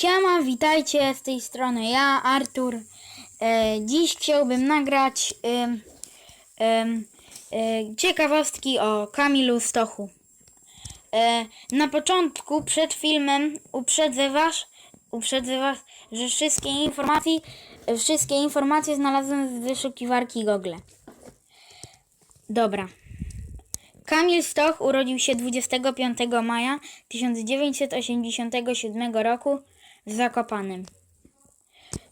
Siema, witajcie z tej strony ja, Artur. E, dziś chciałbym nagrać e, ciekawostki o Kamilu Stochu. E, na początku, przed filmem, uprzedzę was, uprzedzę was, że wszystkie informacje, wszystkie informacje znalazłem z wyszukiwarki Google. Dobra. Kamil Stoch urodził się 25 maja 1987 roku w Zakopanem.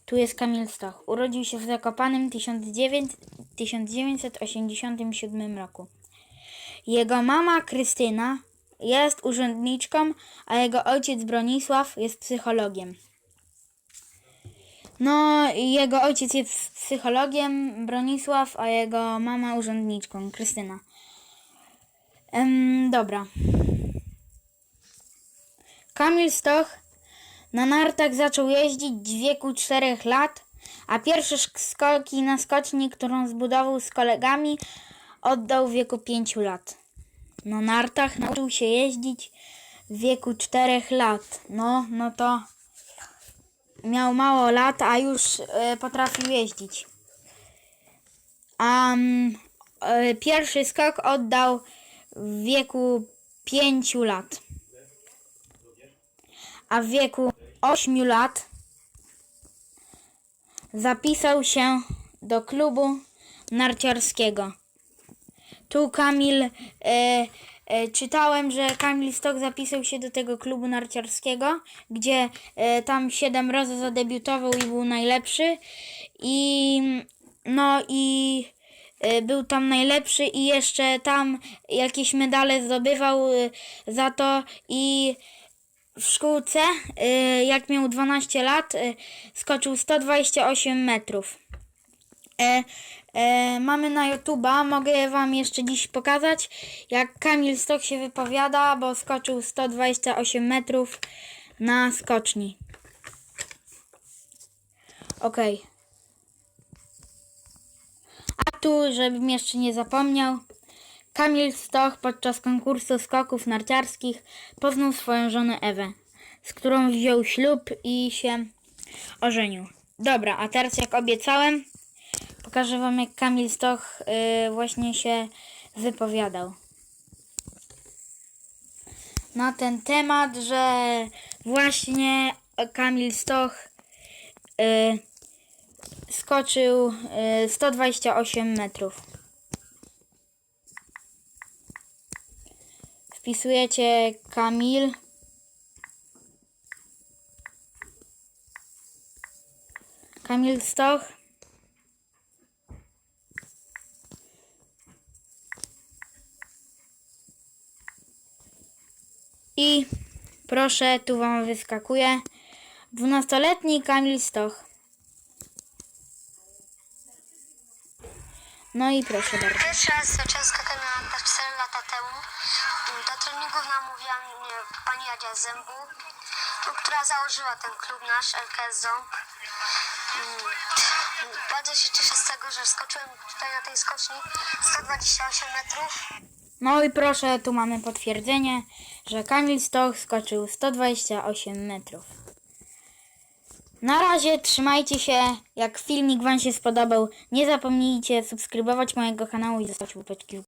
Tu jest Kamil Stoch. Urodził się w Zakopanem 1900 1987 roku. Jego mama Krystyna jest urzędniczką, a jego ojciec Bronisław jest psychologiem. No, jego ojciec jest psychologiem, Bronisław, a jego mama urzędniczką, Krystyna. Dobra. Kamil Stoch na nartach zaczął jeździć w wieku 4 lat, a pierwsze skoki na skoczni, którą zbudował z kolegami, oddał w wieku 5 lat. Na nartach nauczył się jeździć w wieku 4 lat. No, no to miał mało lat, a już e, potrafił jeździć. A mm, e, pierwszy skok oddał w wieku 5 lat. A w wieku 8 lat zapisał się do klubu narciarskiego. Tu Kamil, e, e, czytałem, że Kamil Stok zapisał się do tego klubu narciarskiego, gdzie e, tam 7 razy zadebiutował i był najlepszy. I no i e, był tam najlepszy i jeszcze tam jakieś medale zdobywał e, za to i w szkółce, e, jak miał 12 lat, e, skoczył 128 metrów. E, e, mamy na YouTube'a, mogę Wam jeszcze dziś pokazać, jak Kamil Stok się wypowiada, bo skoczył 128 metrów na skoczni. Okej. A tu, żebym jeszcze nie zapomniał, Kamil Stoch podczas konkursu skoków narciarskich poznał swoją żonę Ewę, z którą wziął ślub i się ożenił. Dobra, a teraz jak obiecałem, pokażę wam jak Kamil Stoch y, właśnie się wypowiadał. Na ten temat, że właśnie Kamil Stoch y, skoczył y, 128 metrów. Wpisujecie Kamil. Kamil Stoch. I proszę, tu wam wyskakuje. 12-letni Kamil Stoch. No i proszę bardzo. Pierwszy raz zacząłem skakać na tak 4 lata temu. Do treningów namówiła mnie pani Jadzia Zębu, no, która założyła ten klub nasz, LKS Ząb. Mm, Bardzo się cieszę z tego, że skoczyłem tutaj na tej skoczni 128 metrów. No i proszę, tu mamy potwierdzenie, że Kamil Stoch skoczył 128 metrów. Na razie trzymajcie się. Jak filmik Wam się spodobał, nie zapomnijcie subskrybować mojego kanału i zostawić łapeczki w